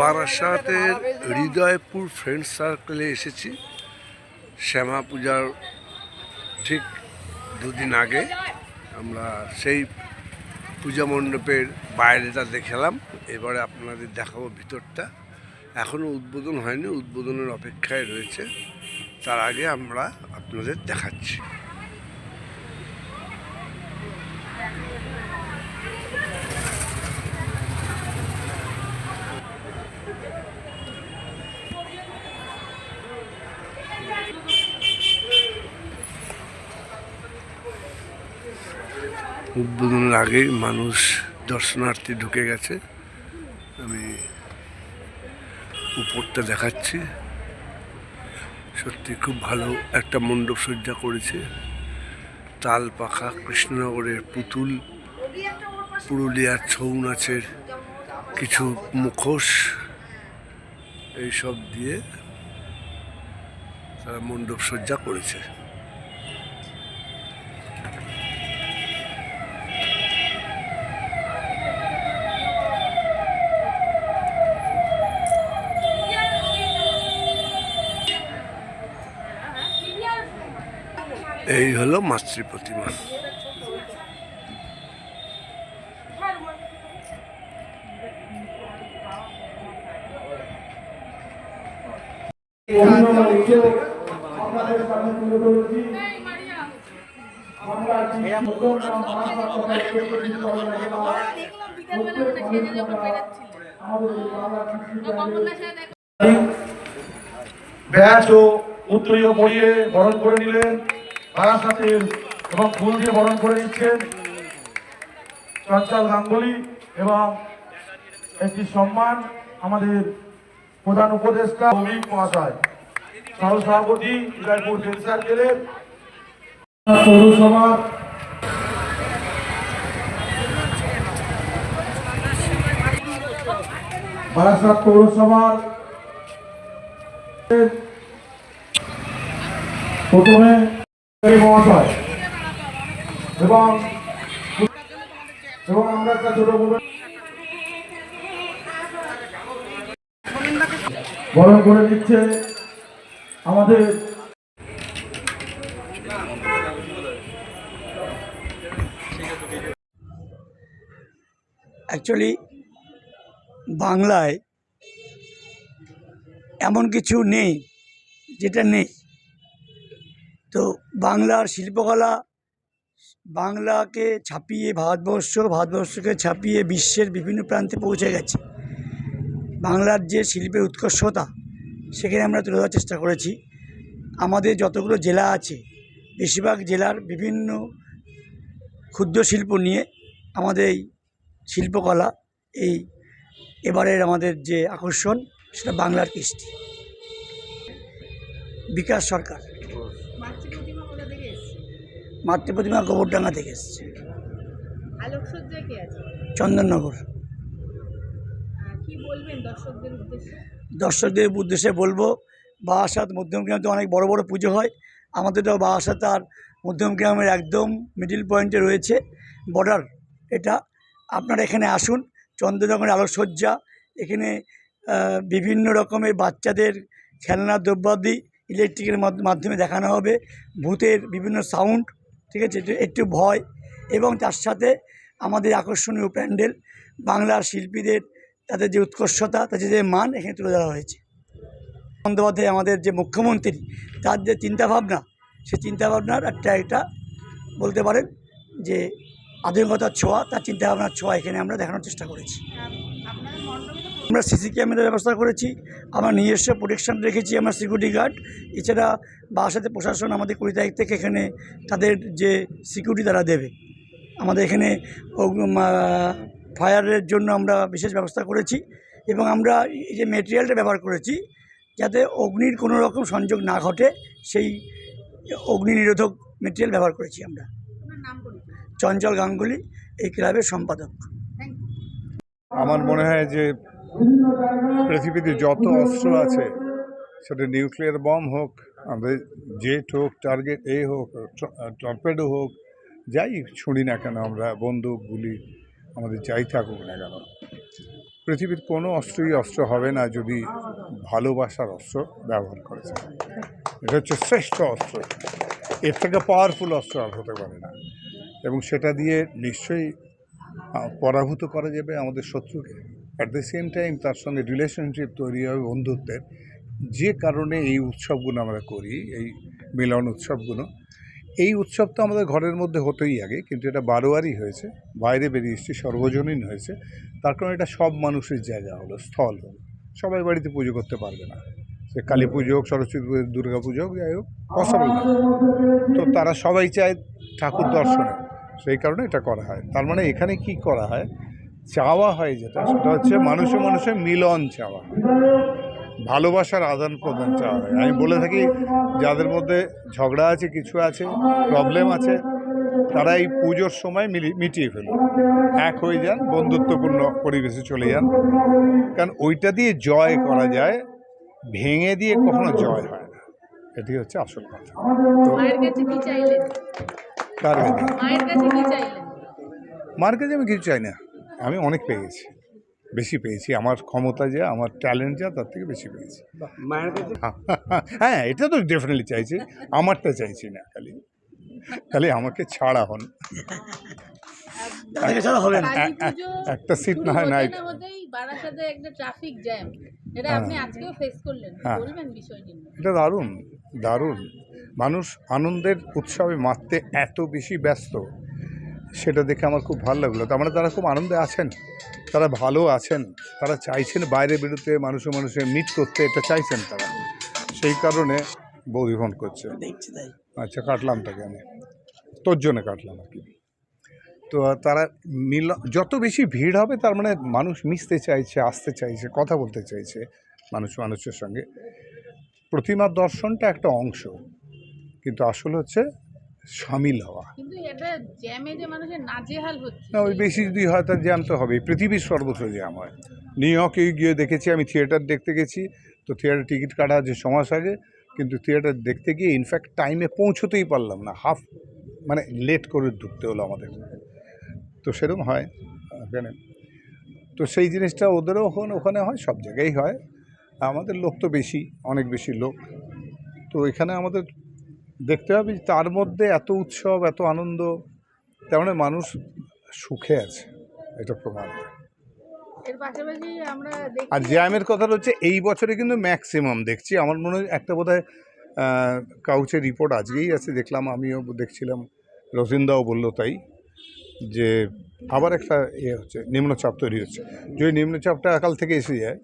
বারাসাতের হৃদয়পুর ফ্রেন্ড সার্কেলে এসেছি। শ্যামা পূজার ঠিক দুদিন আগে আমরা সেই পূজা মণ্ডপের বাইরেটা দেখালাম। এবারে আপনাদের দেখাবো ভিতরটা। এখনও উদ্বোধন হয়নি, উদ্বোধনের অপেক্ষায় রয়েছে। তার আগে আমরা আপনাদের দেখাচ্ছি। উদ্বোধনের আগেই মানুষ দর্শনার্থী ঢুকে গেছে। আমি উপরটা দেখাচ্ছি। সত্যি খুব ভালো একটা মণ্ডপ সজ্জা করেছে। তাল পাখা, কৃষ্ণনগরের পুতুল, পুরুলিয়ার ছৌ নাচের কিছু মুখোশ, এইসব দিয়ে তারা মণ্ডপ সজ্জা করেছে এই হলো মাতৃ প্রতিমা অভিনবকে আপনাদের সামনে তুলে ধরেছি আমরা কি নতুন নাম ভাষা কথা বলতে কিছু পারি না কেন প্রত্যেক মানুষ আমরা এই বাংলা কৃষ্টি ব্যাচ ও উত্তরীয় পরিয়ে বরণ করে নিলেন। বারাসাতের এবং ফুল দিয়ে বরণ করে নিচ্ছেন চঞ্চল গাঙ্গুলি এবং একটি সম্মান আমাদের প্রধান উপদেষ্টা ভৌমিক মহাশয়। সহ সভাপতি উদয়পুর ফ্রেন্ড সার্কেলের পৌরসভা বারাসাত পৌরসভার প্রথমে এবং এবং আমরা একটা ছোট করে দিচ্ছে আমাদের অ্যাকচুয়ালি বাংলায় এমন কিছু নেই, যেটা নেই। তো বাংলার শিল্পকলা বাংলাকে ছাপিয়ে ভারতবর্ষ, ভারতবর্ষকে ছাপিয়ে বিশ্বের বিভিন্ন প্রান্তে পৌঁছে গেছে। বাংলার যে শিল্পের উৎকর্ষতা, সেখানে আমরা তুলে ধরার চেষ্টা করেছি। আমাদের যতগুলো জেলা আছে, বেশিরভাগ জেলার বিভিন্ন ক্ষুদ্র শিল্প নিয়ে আমাদের এই শিল্পকলা, এই এবারের আমাদের যে আকর্ষণ, সেটা বাংলার কৃষ্টি। বিকাশ সরকার মাতৃ প্রতিমা কোথা থেকে এসছে মাতৃ প্রতিমা গোবরডাঙ্গা থেকে এসছে। চন্দননগর। দর্শকদের উদ্দেশ্যে? বলব বারাসাত মধ্যমগ্রামে তো অনেক বড় বড় পুজো হয়। আমাদেরটাও বারাসাত আর মধ্যমগ্রামের একদম মিডিল পয়েন্টে রয়েছে। বর্ডার এটা। আপনারা এখানে আসুন চন্দ্রনগরের আলোকসজ্জা এখানে বিভিন্ন রকমের বাচ্চাদের খেলনার দ্রব্যাদি ইলেকট্রিকের মাধ্য- মাধ্যমে দেখানো হবে। ভূতের বিভিন্ন সাউন্ড ঠিক আছে? একটু- ভয় এবং তার সাথে আমাদের আকর্ষণীয় প্যান্ডেল, বাংলার শিল্পীদের, তাদের যে উৎকর্ষতা, তাদের যে মান এখানে তুলে ধরা হয়েছে। বন্দ্যোপাধ্যায় আমাদের যে মুখ্যমন্ত্রী, তার যে চিন্তাভাবনা, সে চিন্তাভাবনার একটা একটা বলতে পারেন যে আধুনিকতার ছোঁয়া, তার চিন্তাভাবনার ছোঁয়া এখানে আমরা দেখানোর চেষ্টা করেছি। আমরা সিসি ক্যামেরার ব্যবস্থা করেছি আমরা নিজস্ব প্রোটেকশন রেখেছি আমরা সিকিউরিটি গার্ড এছাড়া বাসাতে প্রশাসন আমাদের কুড়ি তারিখ থেকে এখানে তাদের যে সিকিউরিটি তারা দেবে। আমাদের এখানে ফায়ারের জন্য আমরা বিশেষ ব্যবস্থা করেছি এবং আমরা এই যে মেটেরিয়ালটা ব্যবহার করেছি যাতে অগ্নির কোনো রকম সংযোগ না ঘটে সেই অগ্নি নিরোধক মেটেরিয়াল ব্যবহার করেছি আমরা। আপনার নাম করি চঞ্চল গাঙ্গুলি এই ক্লাবের সম্পাদক। আমার মনে হয় যে পৃথিবীতে যত অস্ত্র আছে, সেটা নিউক্লিয়ার বম হোক আমাদের জেট হোক, টার্গেট এ হোক টর্পেডো হোক, যাই ছুঁড়ি না কেন আমরা, বন্দুক, গুলি আমাদের যাই থাকুক না কেন। পৃথিবীর কোনো অস্ত্রই অস্ত্র হবে না যদি ভালোবাসার অস্ত্র ব্যবহার করে যায় এটা হচ্ছে শ্রেষ্ঠ অস্ত্র। এর থেকে পাওয়ারফুল অস্ত্র আর হতে পারে না। এবং সেটা দিয়ে নিশ্চয়ই পরাভূত করা যাবে আমাদের শত্রুকে। অ্যাট দ্য সেম টাইম তার সঙ্গে রিলেশনশিপ তৈরি হবে বন্ধুত্বের। যে কারণে এই উৎসবগুলো আমরা করি, এই মিলন উৎসবগুলো। এই উৎসব তো আমাদের ঘরের মধ্যে হতোই আগে, কিন্তু এটা বারোয়ারই হয়েছে, বাইরে বেরিয়ে এসেছে, সর্বজনীন হয়েছে। তার কারণে এটা সব মানুষের জায়গা হলো, স্থল হলো। সবাই বাড়িতে পুজো করতে পারবে না। সে কালী পুজো হোক, সরস্বতী পুজো দুর্গা পুজো হোক, যাই হোক পসিবল তো তারা সবাই চায় ঠাকুর দর্শনে। সেই কারণে এটা করা হয়। তার মানে এখানে কি করা হয় চাওয়া হয় যেটা সেটা হচ্ছে মানুষে মানুষে মিলন চাওয়া ভালোবাসার আদান প্রদান চাওয়া হয়। আমি বলে থাকি যাদের মধ্যে ঝগড়া আছে কিছু আছে প্রবলেম আছে তারা এই পুজোর সময় মিলি মিটিয়ে ফেলুন। এক হয়ে যান বন্ধুত্বপূর্ণ পরিবেশে চলে যান। কারণ ওইটা দিয়ে জয় করা যায় ভেঙে দিয়ে কখনো জয় হয় না। এটি হচ্ছে আসল কথা। তো কার কাছে? মার কাছে আমি কিছু চাই না। আমি অনেক পেয়েছি বেশি পেয়েছি। আমার ক্ষমতা যা আমার ট্যালেন্ট যা তার থেকে বেশি পেয়েছি। মায়ের কাছে? হ্যাঁ এটা তো ডেফিনেটলি চাইছি। আমারটা চাইছি না খালি। খালি আমাকে ছাড়া হন। একটা সিট না হয় নাই না হতেই বারাসাতে একটা ট্রাফিক জ্যাম এটা আপনি আজকেও ফেস করলেন। হ্যাঁ। নিয়ে। এটা দারুণ দারুণ। মানুষ আনন্দের উৎসবে মারতে এত বেশি ব্যস্ত। সেটা দেখে আমার খুব ভালো লাগল। তার মানে তারা খুব আনন্দে আছেন তারা ভালো আছেন তারা চাইছেন বাইরে বেরোতে মানুষে মানুষে মিট করতে এটা চাইছেন তারা। সেই কারণে বৌদি ফোন করছে। আচ্ছা কাটলাম তাকে আমি। তোর জন্য কাটলাম আর কি। তো তারা মিল যত বেশি ভিড় হবে তার মানে মানুষ মিশতে চাইছে আসতে চাইছে কথা বলতে চাইছে মানুষ মানুষের সঙ্গে। প্রতিমার দর্শনটা একটা অংশ। কিন্তু আসল হচ্ছে সামিল হওয়া। কিন্তু এটা জ্যামে যে মানুষের নাজেহাল হচ্ছে। না ওই বেশি যদি হয় তার জ্যাম তো হবে পৃথিবীর সর্বত্র জ্যাম হয়। নিউ ইয়র্কে গিয়ে দেখেছি আমি থিয়েটার দেখতে গেছি। তো থিয়েটার টিকিট কাটা যে সমাজ আগে কিন্তু থিয়েটার দেখতে গিয়ে ইনফ্যাক্ট টাইমে পৌঁছতেই পারলাম না। হাফ মানে লেট করে ঢুকতে হলো আমাদের। তো সেরকম হয় ওখানে তো সেই জিনিসটা ওদেরও ওখানে ওখানে হয় সব জায়গায় হয়। আমাদের লোক তো বেশি অনেক বেশি লোক। তো এখানে আমাদের দেখতে হবে যে তার মধ্যে এত উৎসব এত আনন্দ তার মানে মানুষ সুখে আছে এটা প্রমাণ। আর জ্যামের কথা হচ্ছে এই বছরে কিন্তু ম্যাক্সিমাম দেখছি আমার মনে হয় একটা বোধ হয় কাউচের রিপোর্ট আজকেই আছে দেখলাম আমিও দেখছিলাম রজিন্দাও বলল তাই যে আবার একটা ইয়ে হচ্ছে নিম্নচাপ তৈরি হচ্ছে। যদি নিম্নচাপটা একাল থেকে এসে যায়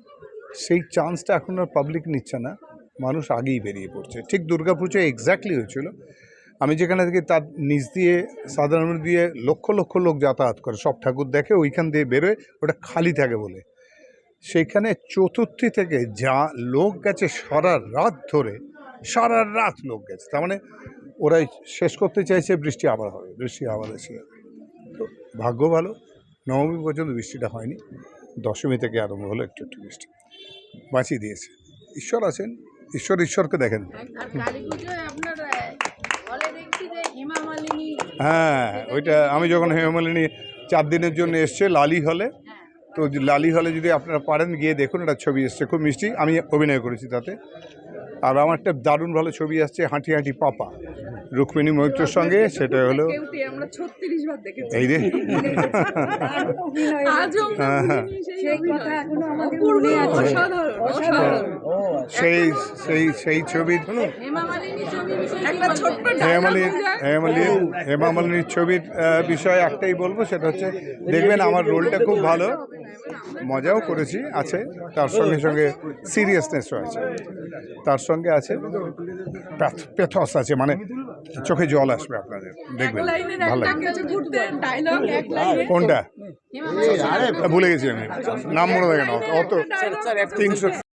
সেই চান্সটা এখন আর পাবলিক নিচ্ছে না। মানুষ আগেই বেরিয়ে পড়ছে। ঠিক দুর্গাপুজো এক্স্যাক্টলি হয়েছিল, আমি যেখানে থেকে তার নিচ দিয়ে, সাধারণ দিয়ে লক্ষ লক্ষ লোক যাতায়াত করে। সব ঠাকুর দেখে ওইখান দিয়ে বেরোয় ওটা খালি থাকে বলে। সেইখানে চতুর্থী থেকে যা লোক গেছে সারা রাত ধরে, সারা রাত লোক গেছে। তার মানে ওরাই শেষ করতে চাইছে, বৃষ্টি আবার হবে, বৃষ্টি আবার এসে তো ভাগ্য ভালো, নবমী পর্যন্ত বৃষ্টিটা হয়নি। দশমী থেকে আরম্ভ হলো একটু একটু বৃষ্টি। বাঁচিয়ে দিয়েছে। ঈশ্বর আছেন। ঈশ্বর ঈশ্বরকে দেখেন। হ্যাঁ ওইটা আমি যখন হেমালিনী চার দিনের জন্য এসছে লালি হলে তো লালি হলে যদি আপনারা পারেন গিয়ে দেখুন একটা ছবি এসছে। খুব মিষ্টি আমি অভিনয় করেছি তাতে। আর আমার একটা দারুণ ভালো ছবি আসছে হাঁটি হাঁটি পাপা। রুক্মিণী মৈত্রর সঙ্গে সেটা হলো এই রে হ্যাঁ, হ্যাঁ। সেই কথা এখনও আমাদের মনে আছে। অসাধারণ অসাধারণ। সেই সেই সেই ছবি হেমা মালিনী ছবি বিষয়ে একটা ছোট্ট হেমালিনী হেমালিনী হেমামালিনীর ছবির বিষয়ে একটাই বলব সেটা হচ্ছে দেখবেন আমার রোলটা খুব ভালো। মজাও করেছি আছে। তার সঙ্গে সঙ্গে সিরিয়াসনেসও আছে। তার সঙ্গে আছে পেথস আছে মানে চোখে জল আসবে আপনাদের। দেখবেন ভালো লাগবে ডায়লগ এক লাইনে কোনটা? ভুলে গেছি আমি। নাম মনে থাকে না। অত তিনশো